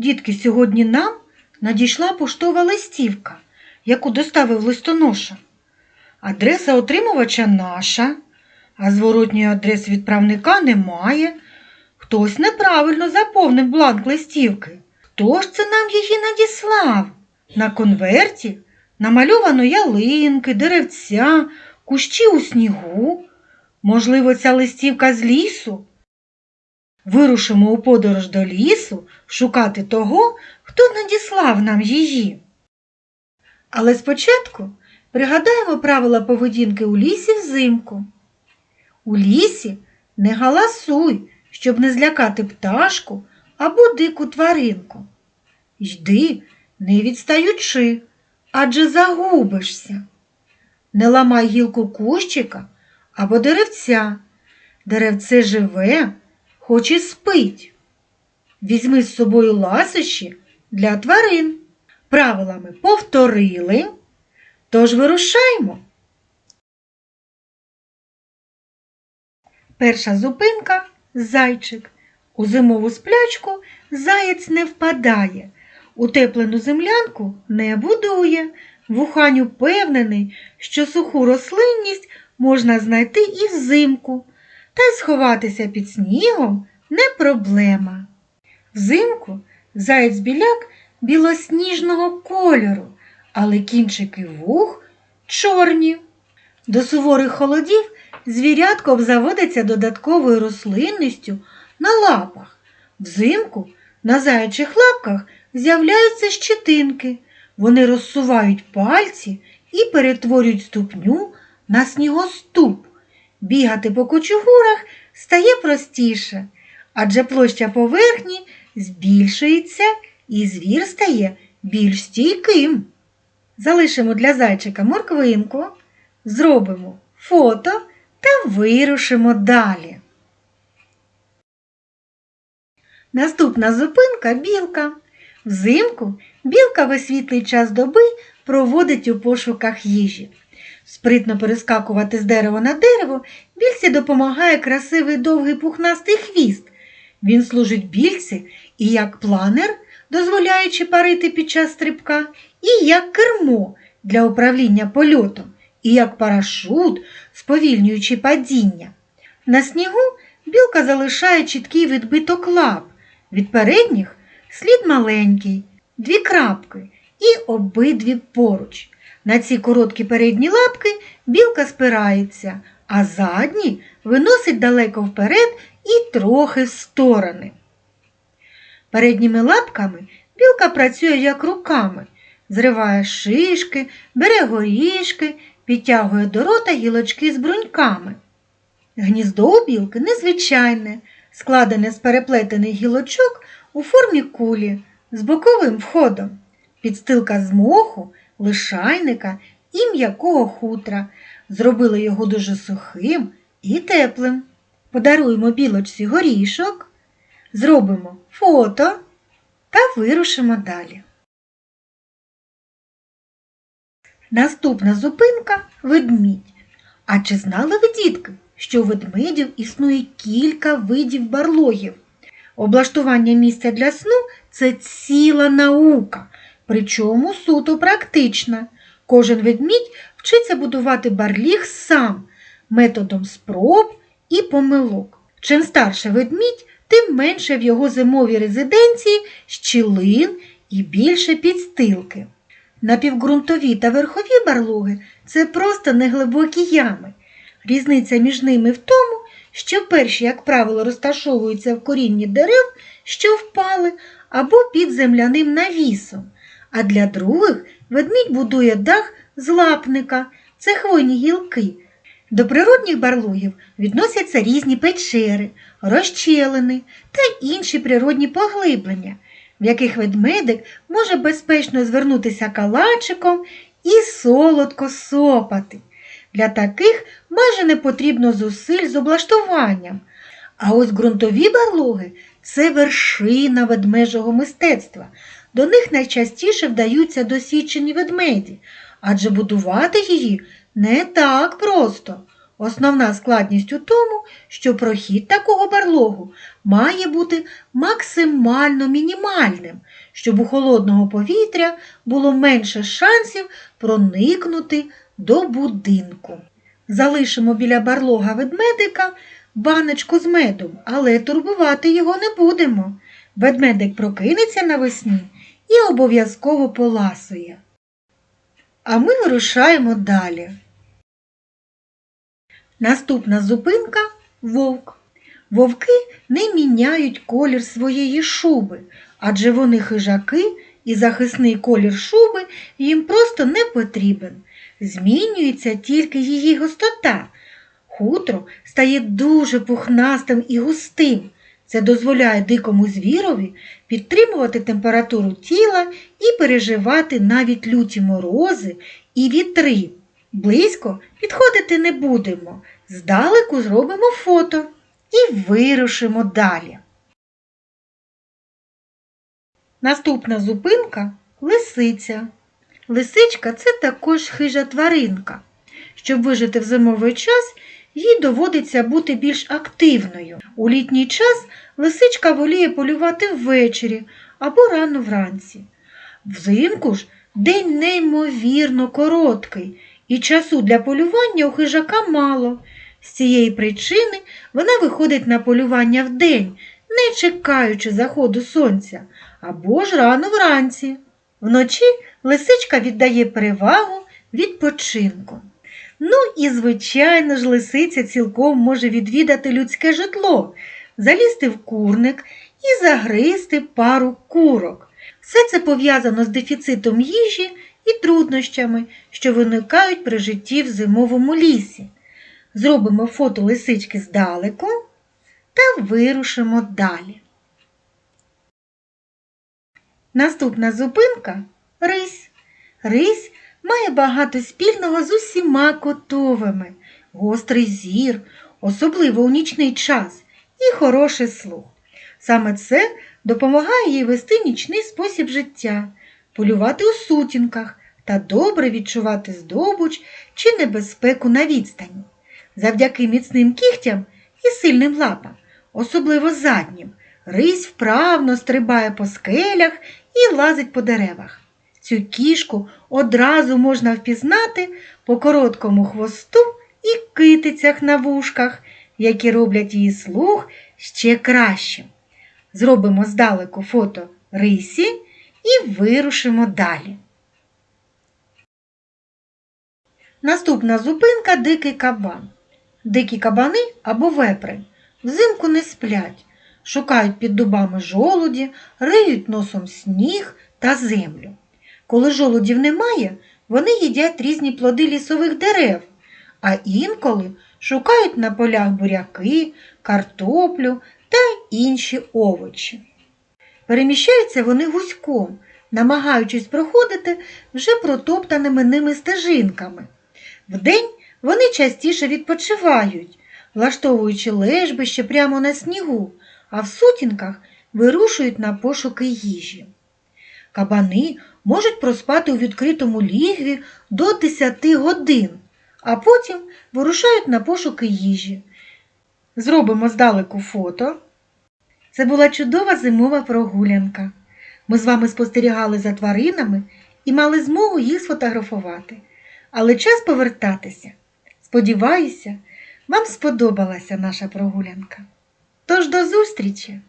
Дітки, сьогодні нам надійшла поштова листівка, яку доставив листоноша. Адреса отримувача наша, а зворотньої адреси відправника немає. Хтось неправильно заповнив бланк листівки. Хто ж це нам її надіслав? На конверті намальовано ялинки, деревця, кущі у снігу. Можливо, ця листівка з лісу? Вирушимо у подорож до лісу шукати того, хто надіслав нам її. Але спочатку пригадаємо правила поведінки у лісі взимку. У лісі не галасуй, щоб не злякати пташку або дику тваринку. Йди, не відстаючи, адже загубишся. Не ламай гілку кущика або деревця. Деревце живе, хоч і спить. Візьми з собою ласощі для тварин. Правилами повторили, тож вирушаймо. Перша зупинка зайчик. У зимову сплячку заєць не впадає, утеплену землянку не будує. Вухань упевнений, що суху рослинність можна знайти і взимку, та й сховатися під снігом не проблема. Взимку заєць біляк білосніжного кольору, але кінчики вух чорні. До суворих холодів звірятко обзаводиться додатковою рослинністю на лапах. Взимку на заячих лапках з'являються щетинки. Вони розсувають пальці і перетворюють ступню на снігоступ. Бігати по кучугурах стає простіше, адже площа поверхні збільшується і звір стає більш стійким. Залишимо для зайчика морквинку, зробимо фото та вирушимо далі. Наступна зупинка білка. Взимку білка весь світлий час доби проводить у пошуках їжі. Спритно перескакувати з дерева на дерево більці допомагає красивий довгий пухнастий хвіст. Він служить більці і як планер, дозволяючи парити під час стрибка, і як кермо для управління польотом, і як парашут, сповільнюючи падіння. На снігу білка залишає чіткий відбиток лап. Від передніх слід маленький, дві крапки і обидві поруч. На ці короткі передні лапки білка спирається, а задні виносить далеко вперед і трохи в сторони. Передніми лапками білка працює як руками, зриває шишки, бере горішки, підтягує до рота гілочки з бруньками. Гніздо у білки незвичайне, складене з переплетених гілочок у формі кулі з боковим входом, підстилка з моху, лишайника і м'якого хутра. Зробили його дуже сухим і теплим. Подаруємо білочці горішок, зробимо фото та вирушимо далі. Наступна зупинка ведмідь. А чи знали ви, дітки, що у ведмедів існує кілька видів барлогів? Облаштування місця для сну це ціла наука, причому суто практична. Кожен ведмідь вчиться будувати барліг сам методом спроб і помилок. Чим старше ведмідь, тим менше в його зимовій резиденції щілин і більше підстилки. Напівґрунтові та верхові барлоги це просто неглибокі ями. Різниця між ними в тому, що перші, як правило, розташовуються в корінні дерев, що впали, або під земляним навісом, а для других ведмідь будує дах з лапника, це хвойні гілки. До природних барлогів відносяться різні печери, розчелини та інші природні поглиблення, в яких ведмедик може безпечно звернутися калачиком і солодко сопати. Для таких майже не потрібно зусиль з облаштуванням. А ось ґрунтові барлоги це вершина ведмежого мистецтва. До них найчастіше вдаються досвідчені ведмеді, адже будувати її не так просто. Основна складність у тому, що прохід такого барлогу має бути максимально мінімальним, щоб у холодного повітря було менше шансів проникнути до будинку. Залишимо біля барлога ведмедика баночку з медом, але турбувати його не будемо. Ведмедик прокинеться навесні і обов'язково поласує. А ми вирушаємо далі. Наступна зупинка вовк. Вовки не міняють колір своєї шуби, адже вони хижаки і захисний колір шуби їм просто не потрібен. Змінюється тільки її густота. Хутро стає дуже пухнастим і густим. Це дозволяє дикому звірові підтримувати температуру тіла і переживати навіть люті морози і вітри. Близько підходити не будемо. Здалеку зробимо фото і вирушимо далі. Наступна зупинка лисиця. Лисичка це також хижа тваринка. Щоб вижити в зимовий час, їй доводиться бути більш активною. У літній час лисичка воліє полювати ввечері або рано вранці. Взимку ж день неймовірно короткий, і часу для полювання у хижака мало. З цієї причини вона виходить на полювання вдень, не чекаючи заходу сонця, або ж рано вранці. Вночі лисичка віддає перевагу відпочинку. Ну і, звичайно ж, лисиця цілком може відвідати людське житло, залізти в курник і загризти пару курок. Все це пов'язано з дефіцитом їжі і труднощами, що виникають при житті в зимовому лісі. Зробимо фото лисички здалеку та вирушимо далі. Наступна зупинка рись. Рись має багато спільного з усіма котовими, гострий зір, особливо у нічний час, і хороший слух. Саме це допомагає їй вести нічний спосіб життя, полювати у сутінках та добре відчувати здобуч чи небезпеку на відстані. Завдяки міцним кігтям і сильним лапам, особливо заднім, рись вправно стрибає по скелях і лазить по деревах. Цю кішку одразу можна впізнати по короткому хвосту і китицях на вушках, які роблять її слух ще кращим. Зробимо здалеку фото рисі і вирушимо далі. Наступна зупинка дикий кабан. Дикі кабани або вепри взимку не сплять, шукають під дубами жолуді, риють носом сніг та землю. Коли жолудів немає, вони їдять різні плоди лісових дерев, а інколи шукають на полях буряки, картоплю та інші овочі. Переміщаються вони гуськом, намагаючись проходити вже протоптаними ними стежинками. Вдень вони частіше відпочивають, влаштовуючи лежбище прямо на снігу, а в сутінках вирушують на пошуки їжі. Кабани можуть проспати у відкритому лігві до 10 годин, а потім вирушають на пошуки їжі. Зробимо здалеку фото. Це була чудова зимова прогулянка. Ми з вами спостерігали за тваринами і мали змогу їх сфотографувати. Але час повертатися. Сподіваюся, вам сподобалася наша прогулянка. Тож до зустрічі!